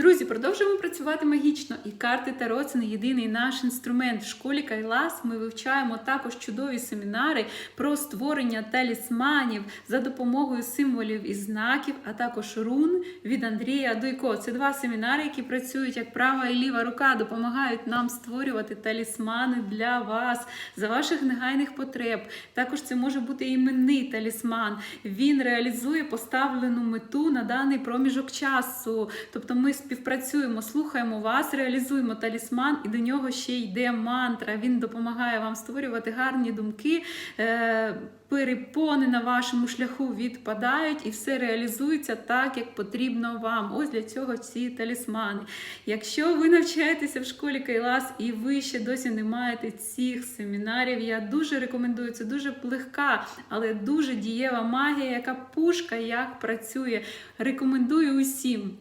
Друзі, продовжуємо працювати магічно. І карти Таро це не єдиний наш інструмент. В школі Кайлас ми вивчаємо також чудові семінари про створення талісманів за допомогою символів і знаків, а також рун від Андрія Дуйко. Це два семінари, які працюють як права і ліва рука, допомагають нам створювати талісмани для вас за ваших негайних потреб. Також це може бути іменний талісман. Він реалізує поставлену мету на даний проміжок часу. Тобто ми співпрацюємо, слухаємо вас, реалізуємо талісман, і до нього ще йде мантра. Він допомагає вам створювати гарні думки. Е- Перепони на вашому шляху відпадають і все реалізується так, як потрібно вам. Ось для цього ці талісмани. Якщо ви навчаєтеся в школі Кайлас і ви ще досі не маєте цих семінарів, я дуже рекомендую. Це дуже легка, але дуже дієва магія, яка пушка як працює. Рекомендую усім.